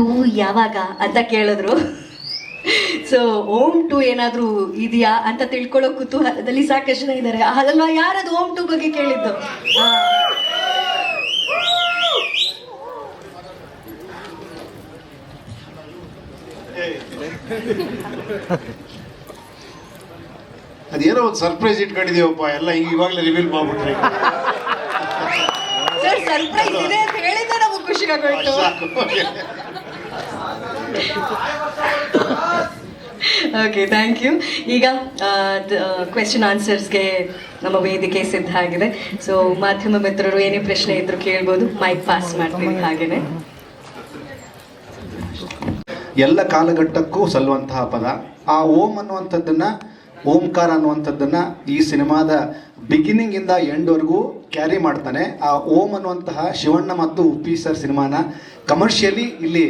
Two ಯಾವಾಗ ಅಂತ ಕೇಳಿದ್ರು. ಸೊ ಓಮ್ ಟು ಏನಾದರೂ ಇದೆಯಾ ಅಂತ ತಿಳ್ಕೊಳ್ಳೋ ಕುತೂಹಲದಲ್ಲಿ ಸಾಕಷ್ಟು ಜನ ಇದ್ದಾರೆ. ಅದಲ್ವಾ ಯಾರದು ಓಮ್ ಟು ಬಗ್ಗೆ ಕೇಳಿದ್ದು? ಅದೇನೋ ಒಂದು ಸರ್ಪ್ರೈಸ್ ಇಟ್ಕೊಂಡಿದೀವಪ್ಪ ಎಲ್ಲ ಇವಾಗಲೇ ರಿವೀಲ್ ಮಾಡ್ಬಿಟ್ರಿ. ಸರ್ ಸರ್ಪ್ರೈಸ್ ಇದೆ ಅಂತ ಹೇಳಿದ್ರೆ ನಮಗೆ ಖುಷಿ ಆಗೋಯ್ತು. ಸಾಕು. ಓಕೆ ಥ್ಯಾಂಕ್ ಯು ಈಗ ಕ್ವೆಶನ್ ಆನ್ಸರ್ಸ್ಗೆ ನಮ್ಮ ವೇದಿಕೆ ಸಿದ್ಧ ಆಗಿದೆ. ಸೊ ಮಾಧ್ಯಮ ಮಿತ್ರರು ಏನೇ ಪ್ರಶ್ನೆ ಇದ್ರು ಕೇಳ್ಬೋದು. ಮೈಕ್ ಪಾಸ್ ಮಾಡ್ತೀವಿ ಹಾಗೇನೆ. ಎಲ್ಲ ಕಾಲಘಟ್ಟಕ್ಕೂ ಸಲ್ಲುವಂತಹ ಪದ. ಆ ಓಂ ಅನ್ನುವಂಥದ್ದನ್ನು, ಓಂಕಾರ ಅನ್ನುವಂಥದ್ದನ್ನು ಈ ಸಿನಿಮಾದ ಬಿಗಿನಿಂಗ್ ಇಂದ ಎಂಡ್ವರೆಗೂ ಕ್ಯಾರಿ ಮಾಡ್ತಾನೆ. ಆ ಓಂ ಅನ್ನುವಂತಹ ಶಿವಣ್ಣ ಮತ್ತು ಉಪ್ಪಿ ಸರ್ ಸಿನಿಮಾನ ಕಮರ್ಷಿಯಲಿ ಇಲ್ಲಿ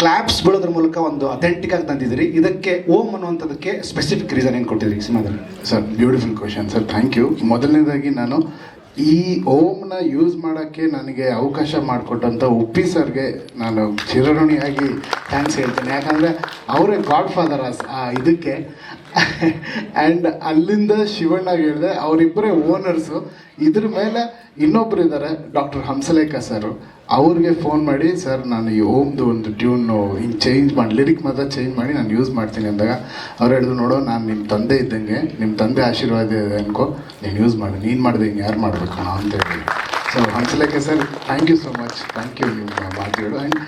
ಕ್ಲಾಪ್ಸ್ ಬಿಡೋದ್ರ ಮೂಲಕ ಒಂದು ಅಥೆಂಟಿಕ್ ಆಗಿ ತಂದಿದ್ದೀರಿ. ಇದಕ್ಕೆ ಓಮ್ ಅನ್ನುವಂಥದ್ದಕ್ಕೆ ಸ್ಪೆಸಿಫಿಕ್ ರೀಸನ್ ಏನು ಕೊಟ್ಟಿದ್ರಿ ಸಿನಿಮಾದಲ್ಲಿ? Sir beautiful question sir thank you ಮೊದಲನೇದಾಗಿ ನಾನು ಈ ಓಮ್ನ ಯೂಸ್ ಮಾಡೋಕ್ಕೆ ನನಗೆ ಅವಕಾಶ ಮಾಡಿಕೊಟ್ಟಂಥ ಉಪ್ಪಿ ಸರ್ಗೆ ನಾನು ಚಿರಋಣಿಯಾಗಿ ಥ್ಯಾಂಕ್ಸ್ ಹೇಳ್ತೇನೆ. ಯಾಕಂದರೆ ಅವರೇ ಗಾಡ್ ಫಾದರ್ ಆ ಇದಕ್ಕೆ. ಆ್ಯಂಡ್ ಅಲ್ಲಿಂದ ಶಿವಣ್ಣ ಹೇಳಿದೆ, ಅವರಿಬ್ಬರೇ ಓನರ್ಸು ಇದ್ರ ಮೇಲೆ ಇನ್ನೊಬ್ರು ಇದ್ದಾರೆ ಡಾಕ್ಟರ್ ಹಂಸಲೇಖ ಸರ್ ಅವ್ರಿಗೆ ಫೋನ್ ಮಾಡಿ ಸರ್ ನಾನು ಈ ಓಮ್ದು ಒಂದು ಟ್ಯೂನು ಹಿಂಗೆ ಚೇಂಜ್ ಮಾಡಿ ಲಿರಿಕ್ ಮಾತ್ರ ಚೇಂಜ್ ಮಾಡಿ ನಾನು ಯೂಸ್ ಮಾಡ್ತೀನಿ ಅಂದಾಗ, ಅವ್ರು ಹೇಳಿದ್ರು, ನೋಡೋ, ನಾನು ನಿಮ್ಮ ತಂದೆ ಇದ್ದಂಗೆ ನಿಮ್ಮ ತಂದೆ ಆಶೀರ್ವಾದ ಇದೆ ಅನ್ಕೋ, ನೀನು ಯೂಸ್ ಮಾಡಿ, ನೀನು ಮಾಡಿದೆ ಹಿಂಗೆ ಯಾರು ಮಾಡಬೇಕು ಅಂತ ಹೇಳಿ. So Hamsalekha sir thank you so much thank you ನಿಮ್ಮ ಮಾತುಗಳು ಆ್ಯಂಡ್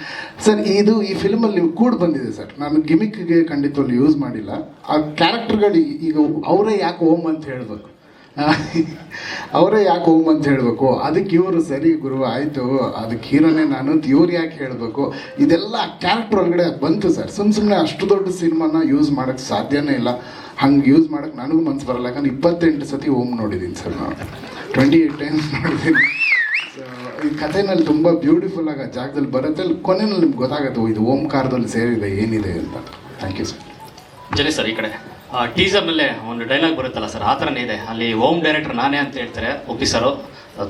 ಸರ್ ಇದು ಈ ಫಿಲ್ಮಲ್ಲಿ ನೀವು ಕೂಡ ಬಂದಿದೆ ಸರ್ ನಾನು ಗಿಮಿಕ್ಗೆ ಖಂಡಿತವಾಗ್ಲೂ ಯೂಸ್ ಮಾಡಿಲ್ಲ. ಆ ಕ್ಯಾರೆಕ್ಟರ್ಗಳು ಈಗ ಅವರೇ ಯಾಕೆ ಓಮ್ ಅಂತ ಹೇಳಬೇಕು? ಅವರೇ ಯಾಕೆ ಓಮ್ ಅಂತ ಹೇಳಬೇಕು? ಅದಕ್ಕೆ ಇವರು ಸರಿ ಗುರು, ಆಯಿತು. ಅದಕ್ಕೆ ಹೀರೋನೇ ನಾನು ಅಂತ ಇವ್ರು ಯಾಕೆ ಹೇಳಬೇಕು? ಇದೆಲ್ಲ ಕ್ಯಾರೆಕ್ಟರ್ ಒಳಗಡೆ ಬಂತು ಸರ್. ಸುಮ್ ಸುಮ್ಮನೆ ಅಷ್ಟು ದೊಡ್ಡ ಸಿನಿಮಾನ ಯೂಸ್ ಮಾಡೋಕ್ಕೆ ಸಾಧ್ಯನೇ ಇಲ್ಲ. ಹಂಗೆ ಯೂಸ್ ಮಾಡೋಕ್ಕೆ ನನಗೂ ಮನ್ಸು ಬರಲ್ಲ. ಯಾಕಂದ್ರೆ ಇಪ್ಪತ್ತೆಂಟು ಸತಿ ಓಮ್ ನೋಡಿದ್ದೀನಿ ಸರ್ ನಾನು. ಟ್ವೆಂಟಿ ಏಯ್ಟ್ ಟೈಮ್ಸ್ ನೋಡಿದ್ದೀನಿ ಈ ಕಥೆನಲ್ಲಿ ತುಂಬ ಬ್ಯೂಟಿಫುಲ್ ಆಗಿ ಜಾಗದಲ್ಲಿ ಬರುತ್ತೆ. ಅಲ್ಲಿ ಕೊನೆಯಲ್ಲಿ ನಿಮ್ಗೆ ಗೊತ್ತಾಗುತ್ತೆ ಇದು ಓಂಕಾರದಲ್ಲಿ ಸೇರಿದೆ, ಏನಿದೆ ಅಂತ. ಥ್ಯಾಂಕ್ ಯು ಸರ್ ಸರಿ ಸರ್, ಈ ಕಡೆ. ಟೀಸರ್ ಮೇಲೆ ಒಂದು ಡೈಲಾಗ್ ಬರುತ್ತಲ್ಲ ಸರ್ ಆ ಥರನೇ ಇದೆ. ಅಲ್ಲಿ ಹೋಮ್ ಡೈರೆಕ್ಟರ್ ನಾನೇ ಅಂತ ಹೇಳ್ತಾರೆ ಒಪ್ಪಿ ಸರ್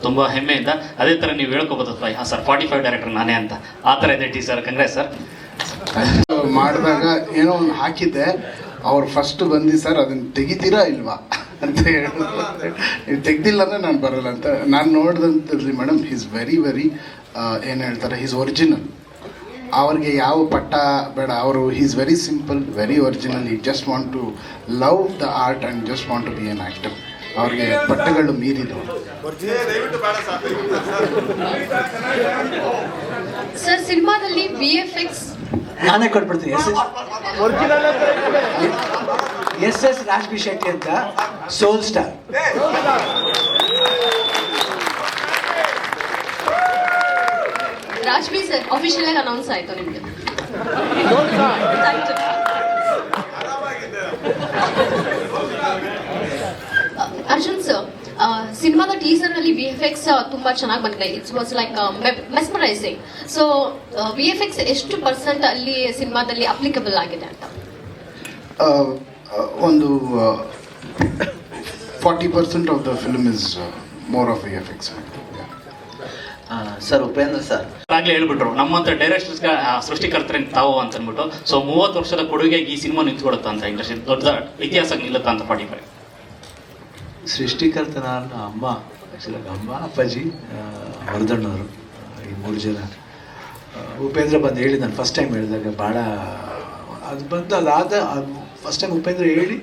ತುಂಬ ಹೆಮ್ಮೆಯಿಂದ, ಅದೇ ಥರ ನೀವು ಹೇಳ್ಕೋಬೋದು ಹಾಂ ಸರ್ ಫಾರ್ಟಿ ಫೈವ್ ಡೈರೆಕ್ಟರ್ ನಾನೇ ಅಂತ. ಆ ಥರ ಇದೆ ಟೀಸರ್ ಕಂಗ್ರೆಸ್ ಸರ್ ಮಾಡಿದಾಗ ಏನೋ ಒಂದು ಹಾಕಿದ್ದೆ, ಅವ್ರು ಫಸ್ಟ್ ಬಂದು ಸರ್ ಅದನ್ನ ತೆಗಿತೀರಾ ಇಲ್ವಾ? ಅಂತ ನೀವು ತೆಗ್ದಿಲ್ಲ ಅಂದರೆ ನಾನು ಬರಲ್ಲ ಅಂತ. ನಾನು ನೋಡಿದಂತಿರಲಿ ಮೇಡಮ್ ಈಸ್ ವೆರಿ ವೆರಿ ಏನು ಹೇಳ್ತಾರೆ ಈಸ್ ಒರಿಜಿನಲ್ ಅವ್ರಿಗೆ ಯಾವ ಪಟ್ಟ ಬೇಡ. ಅವರು is very simple very original he just want to love the art and just want to be an actor ಅವ್ರಿಗೆ ಪಟ್ಟಗಳು ಮೀರಿದ್ರು. ಸರ್. ಸಿನಿಮಾದಲ್ಲಿ ಬಿ ಎಫ್ ಎಕ್ಸ್ ನಾನೇ ಕೊಟ್ಬಿಡ್ತೀನಿ. S S S S Raj B Shetty ಅಂತ soul star. Raj B sir official ಆಗಿ announce ಆಯ್ತು ನಿಮ್ಗೆ ಅರ್ಜುನ್ ಸರ್ ಸಿನಿಮಾದ ಟೀಸರ್ನಲ್ಲಿ ವಿ ಎಫ್ ಎಕ್ಸ್ ತುಂಬಾ ಚೆನ್ನಾಗಿ ಬಂದಿದೆ it's was like mesmerising so V F X ಎಷ್ಟು ಪರ್ಸೆಂಟ್ ಅಲ್ಲಿ ಸಿನಿಮಾದಲ್ಲಿ ಅಪ್ಲಿಕಬಲ್ ಆಗಿದೆ ಅಂತ ಒಂದು forty percent of the film is more of V F X sir Upendra sir. ಆಗ್ಲೇ ಹೇಳ್ಬಿಟ್ರು ನಮ್ಮಂತ ಡೈರೆಕ್ಟರ್ಸ್ ಸೃಷ್ಟಿಕರ್ತರೆ ತಾವು ಅಂತ ಅಂದ್ಬಿಟ್ಟು ಸೊ ಮೂವತ್ತು ವರ್ಷದ ಕೊಡುಗೆಗೆ ಈ ಸಿನಿಮಾ ನಿಂತ್ಕೊಡುತ್ತ ಅಂತ ಇಂಡಸ್ಟ್ರಿ ದೊಡ್ಡ ಇತಿಹಾಸ ನಿಲ್ಲುತ್ತಾ ಅಂತ ಪಾಡಿ ಸೃಷ್ಟಿಕರ್ತನ ಸೃಷ್ಟಿಕರ್ತ ಅಮ್ಮ ಅಮ್ಮ ಅಪ್ಪಾಜಿ ವರದಣ್ಣವರು ಈ ಮೂರು ಜನ. ಉಪೇಂದ್ರ ಬಂದು ಹೇಳಿ ನಾನು ಫಸ್ಟ್ ಟೈಮ್ ಹೇಳಿದಾಗ ಭಾಳ ಅದು ಬಂದು ಅದಾದ ಫಸ್ಟ್ ಟೈಮ್ ಉಪೇಂದ್ರ ಹೇಳಿ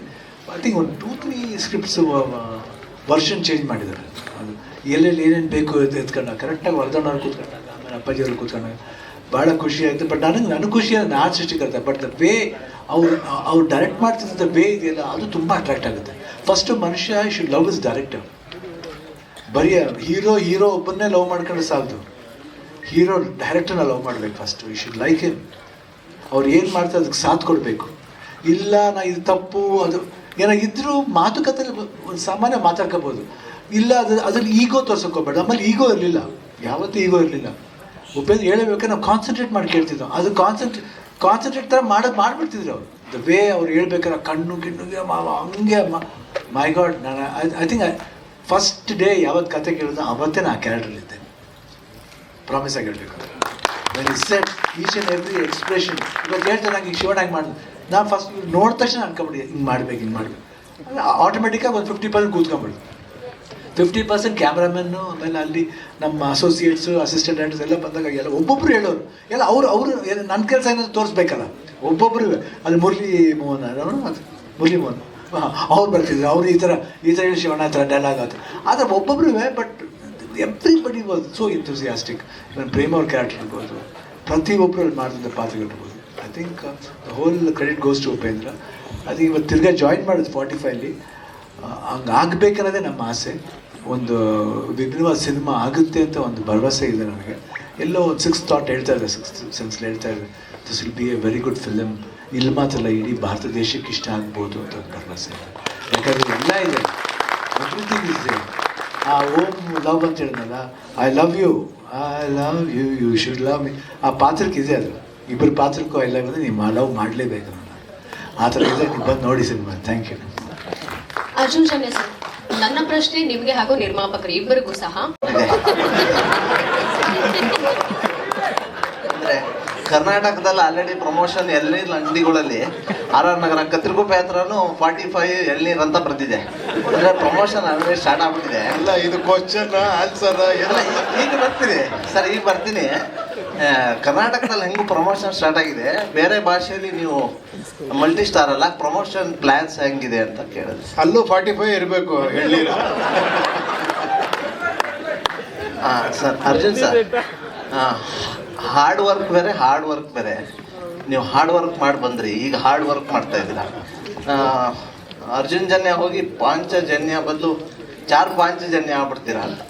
ಐ ಥಿಂಕ್ ಒಂದು two three scripts version change ಮಾಡಿದ್ದಾರೆ. ಎಲ್ಲೆಲ್ಲಿ ಏನೇನು ಬೇಕು ಎತ್ಕೊಂಡಾಗ ಕರೆಕ್ಟಾಗಿ ವರದಣ್ಣವ್ರು ಕೂತ್ಕೊಂಡಾಗ, ಆಮೇಲೆ ಅಪ್ಪಾಜಿಯವ್ರು ಕೂತ್ಕೊಂಡಾಗ ಭಾಳ ಖುಷಿ ಆಯಿತು ಬಟ್ ನನಗೆ ನನಗೆ ಖುಷಿ ನಾನು ಸೃಷ್ಟಿಕರ್ತ ಬಟ್ ದ ವೇ ಅವ್ರು ಅವ್ರು ಡೈರೆಕ್ಟ್ ಮಾಡ್ತಿದ್ದ ವೇ ಇದೆಯಲ್ಲ ಅದು ತುಂಬ ಅಟ್ರಾಕ್ಟ್ ಆಗುತ್ತೆ. ಫಸ್ಟು ಮನುಷ್ಯ I should love is director ಬರೀ ಹೀರೋ ಹೀರೋ ಒಬ್ಬನ್ನೇ ಲವ್ ಮಾಡ್ಕೊಂಡ್ರೆ ಸಾಲದು. ಹೀರೋ ಡೈರೆಕ್ಟರ್ನ ಲವ್ ಮಾಡಬೇಕು first you should like him ಅವ್ರು ಏನು ಮಾಡ್ತಾರೆ ಅದಕ್ಕೆ ಸಾಥ್ ಕೊಡಬೇಕು. ಇಲ್ಲ, ನಾ ಇದು ತಪ್ಪು, ಅದು ಏನೋ ಒಂದು ಸಾಮಾನ್ಯ ಮಾತಾಡ್ಕೋಬೋದು. ಇಲ್ಲ, ಅದು ಅದ್ರಲ್ಲಿ ಈಗೋ ತೋರ್ಸೋಕೋಬೇಡ. ಆಮೇಲೆ ಈಗೋ ಇರಲಿಲ್ಲ. ಯಾವತ್ತೂ ಈಗೋ ಇರಲಿಲ್ಲ. ಉಪೇಂದ್ರ ಹೇಳಬೇಕಾದ್ರೆ ನಾವು ಕಾನ್ಸಂಟ್ರೇಟ್ ಮಾಡಿ ಕೇಳ್ತಿದ್ದೋ ಅದು ಕಾನ್ಸಂಟ್ರೇ ಕಾನ್ಸಂಟ್ರೇಟ್ ಥರ ಮಾಡೋದು ಮಾಡಿಬಿಡ್ತಿದ್ರು ಅವ್ರು. ದ ವೇ ಅವ್ರು ಹೇಳ್ಬೇಕಾದ್ರೆ ಕಣ್ಣು ಕಿಣ್ಣುಗೆ ಹಂಗೆ, ಮೈ ಗಾಡ್ ನಾನು ಐ ಥಿಂಕ್ ಫಸ್ಟ್ ಡೇ ಯಾವತ್ತು ಕತೆ ಕೇಳಿದ ಅವತ್ತೇ ನಾನು ಆ ಇದ್ದೆ. ಪ್ರಾಮಿಸ್ ಆಗಿ ಹೇಳ್ಬೇಕು. Set each and every expression ಇವತ್ತು ಹೇಳ್ತಾರೆ ನಂಗೆ ಶಿವಣ್ಣ ಹಂಗೆ ನಾನು ಫಸ್ಟ್ ನೋಡಿದ ತಕ್ಷಣ ಅನ್ಕೊಂಬಿಡಿ, ಹಿಂಗೆ ಮಾಡ್ಬೇಕು ಹಿಂಗೆ ಮಾಡ್ಬೇಕು. ಆಟೋಮೆಟಿಕ್ಕಾಗಿ ಒಂದು ಫಿಫ್ಟಿ ಪರ್ಸೆಂಟ್ ಕೂತ್ಕೊಂಬಿಡ್ತು. ಫಿಫ್ಟಿ ಪರ್ಸೆಂಟ್ ಕ್ಯಾಮ್ರಾಮನ್ನು ಆಮೇಲೆ ಅಲ್ಲಿ ನಮ್ಮ ಅಸೋಸಿಯೇಟ್ಸು ಅಸಿಸ್ಟೆಂಟ್ ಡೈರೆಕ್ಟರ್ಸ್ ಎಲ್ಲ ಬಂದಾಗ ಎಲ್ಲ ಒಬ್ಬೊಬ್ರು ಹೇಳೋರು. ಎಲ್ಲ ಅವರು ಅವರು ನನ್ನ ಕೆಲಸ ಏನಾದರೂ ತೋರಿಸ್ಬೇಕಲ್ಲ? ಒಬ್ಬೊಬ್ಬರು ಅಲ್ಲಿ ಮುರಳಿ ಮೋಹನ್ ಅವರು ಮುರಳಿ ಮೋಹನ್. ಹಾಂ, ಅವ್ರು ಬರ್ತಿದ್ರು. ಅವರು ಈ ಥರ ಈ ಥರ ಹೇಳಿ ಶಿವಣ್ಣ ಹತ್ರ ಡೈಲಾಗ್ ಆಯ್ತು ಆದರೆ ಒಬ್ಬೊಬ್ರು but everybody was so enthusiastic ನನ್ನ ಪ್ರೇಮ ಅವ್ರ ಕ್ಯಾರೆಕ್ಟರ್ ಇರ್ಬೋದು. ಪ್ರತಿಯೊಬ್ಬರು ಅಲ್ಲಿ ಮಾಡಿದಂಥ ಪಾತ್ರಗಳಿರ್ಬೋದು I think whole credit goes to Upendra. ಅದು ಇವತ್ತು ತಿರ್ಗಾ ಜಾಯಿನ್ ಮಾಡೋದು ಫಾರ್ಟಿ ಫೈವ್ಲಿ ಹಂಗೆ ಆಗಬೇಕನ್ನೋದೇ ನಮ್ಮ ಆಸೆ. ಒಂದು ವಿಭಿನ್ನವಾದ ಸಿನಿಮಾ ಆಗುತ್ತೆ ಅಂತ ಒಂದು ಭರವಸೆ ಇದೆ ನನಗೆ. ಎಲ್ಲೋ ಒಂದು ಸಿಕ್ಸ್ ಥಾಟ್ ಹೇಳ್ತಾ ಇದೆ ಸಿಕ್ಸ್ ಸೆನ್ಸ್ಲಿ ಹೇಳ್ತಾ ಇದೆ this will be a very good film ಇಲ್ಲಿ ಮಾತ್ರ ಇಡೀ ಭಾರತ ದೇಶಕ್ಕೆ ಇಷ್ಟ ಆಗ್ಬೋದು ಅಂತ ಒಂದು ಭರವಸೆ ಯಾಕಂದರೆ ಎಲ್ಲ ಇದೆ. ಎವ್ರಿಥಿಂಗ್ ಇದೆ ಆ ಓಮ್ ಲವ್ ಅಂತ ಹೇಳಿದ್ನಲ್ಲ I love you I love you you should love me ಆ ಪಾತ್ರಕ್ಕೆ ಇದೆ ಅದು. ಇಬ್ಬರು ಪಾತ್ರಕ್ಕೂ ಐ ಲವ್ ಅಂದರೆ ನೀವು ಲವ್ ಮಾಡಲೇಬೇಕು ನಾನು ಆ ಥರ ಇದೆ. ನೀವು ಬಂದು ನೋಡಿ ಸಿನಿಮಾ. ಥ್ಯಾಂಕ್ ಯು ಅರ್ಜುನ್ ನನ್ನ ಪ್ರಶ್ನೆ ನಿಮಗೆ ಹಾಗೂ ನಿರ್ಮಾಪಕರು ಇಬ್ಬರಿಗೂ ಸಹ. ಅಂದ್ರೆ ಕರ್ನಾಟಕದಲ್ಲಿ ಆಲ್ರೆಡಿ ಪ್ರಮೋಷನ್ ಎಳ್ನೀರ್ ಅಂಗಡಿಗಳಲ್ಲಿ ಆರ್ ಆರ್ ನಗರ ಕತ್ರಿಗುಪ್ಪೆ ಹತ್ರನು ಫಾರ್ಟಿ ಫೈವ್ ಎಳ್ನೀರ್ ಅಂತ ಬರ್ತಿದೆ ಅಂದ್ರೆ ಪ್ರಮೋಷನ್ ಆಲ್ರೆಡಿ ಸ್ಟಾರ್ಟ್ ಆಗ್ಬಿಟ್ಟಿದೆ. ಇಲ್ಲ ಇದು ಕ್ವಶನ್ ಆನ್ಸರ್ ಎಲ್ಲ ಈಗ ಬರ್ತೀನಿ ಸರ್ ಈಗ ಬರ್ತೀನಿ. ಆ, ಕರ್ನಾಟಕದಲ್ಲಿ ಹೆಂಗೂ ಪ್ರಮೋಷನ್ ಸ್ಟಾರ್ಟ್ ಆಗಿದೆ? ಬೇರೆ ಭಾಷೆಯಲ್ಲಿ ನೀವು ಮಲ್ಟಿ ಸ್ಟಾರ್ ಅಲ್ಲ ಪ್ರಮೋಷನ್ ಪ್ಲಾನ್ಸ್ ಹೆಂಗಿದೆ ಅಂತ ಕೇಳಿದೆ ಅಲ್ಲೂ ಫಾರ್ಟಿ ಫೈವ್ ಇರಬೇಕು ಹೇಳಿ ಆ, sir Arjun sir hard work ಬೇರೆ ಹಾರ್ಡ್ ವರ್ಕ್ ಬೇರೆ. ನೀವು ಹಾರ್ಡ್ ವರ್ಕ್ ಮಾಡಿ ಬಂದ್ರಿ ಈಗ ಹಾರ್ಡ್ ವರ್ಕ್ ಮಾಡ್ತಾ ಇದ್ದೀರಾ. ಅರ್ಜುನ್ ಜನ್ಯ ಹೋಗಿ ಪಾಂಚಜನ್ಯ ಬದಲು ಚಾರ್ ಪಾಂಚಜನ್ಯ ಆಗ್ಬಿಡ್ತೀರಾ ಅಂತ.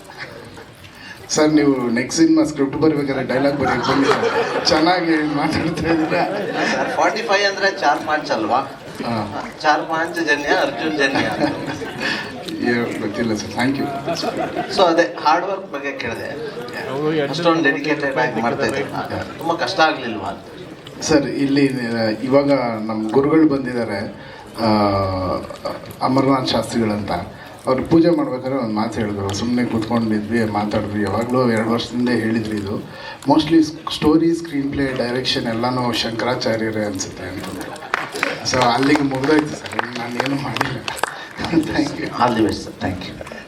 ಸರ್ ನೀವು ನೆಕ್ಸ್ಟ್ ಸಿನಿಮಾ ಸ್ಕ್ರಿಪ್ಟ್ ಬರ್ಬೇಕಾದ್ರೆ ಡೈಲಾಗ್ ಬರೀ ಬನ್ನಿ ಸರ್. ಚೆನ್ನಾಗಿ ಮಾತಾಡ್ತಾ ಇದ್ದೀರಾ ಸರ್ ಫಾರ್ಟಿ ಫೈವ್ ಅಂದ್ರೆ ಚಾರ್ ಪಾಂಚ್ ಅಲ್ವಾ? ಚಾರ್ ಪಾಂಚ್ ಜನ್ಯ ಅರ್ಜುನ್ ಜನ್ಯ? ಗೊತ್ತಿಲ್ಲ ಸರ್ ಥ್ಯಾಂಕ್ ಯು ಸೊ ಅದೇ ಹಾರ್ಡ್ ವರ್ಕ್ ಬಗ್ಗೆ ಕೇಳಿದೆ. ಅಷ್ಟೊಂದು ಡೆಡಿಕೇಟೆಡ್ ಆಗಿ ಮಾಡ್ತಾ ಇದ್ದೀನಿ. ತುಂಬಾ ಕಷ್ಟ ಆಗ್ಲಿಲ್ವಾ ಅಂತ? ಸರ್ ಇಲ್ಲಿ ಇವಾಗ ನಮ್ಮ ಗುರುಗಳು ಬಂದಿದ್ದಾರೆ ಅಮರನಾಥ್ ಶಾಸ್ತ್ರಿಗಳಂತ. ಅವ್ರು ಪೂಜೆ ಮಾಡ್ಬೇಕಾದ್ರೆ ಒಂದು ಮಾತು ಹೇಳಿದ್ರು. ಸುಮ್ಮನೆ ಕೂತ್ಕೊಂಡಿದ್ವಿ, ಮಾತಾಡಿದ್ವಿ. ಯಾವಾಗಲೂ ಎರಡು ವರ್ಷದಿಂದ ಹೇಳಿದ್ರು ಇದು. Mostly story screenplay direction ಎಲ್ಲನೂ ಶಂಕರಾಚಾರ್ಯರೇ ಅನಿಸುತ್ತೆ ಅಂತಂದರೆ. ಸೊ ಅಲ್ಲಿಗೆ ಮುಗ್ದೋಯ್ತು ಸರ್. ನಾನು ಏನು ಮಾಡಿಲ್ಲ. Thank you all the best sir thank you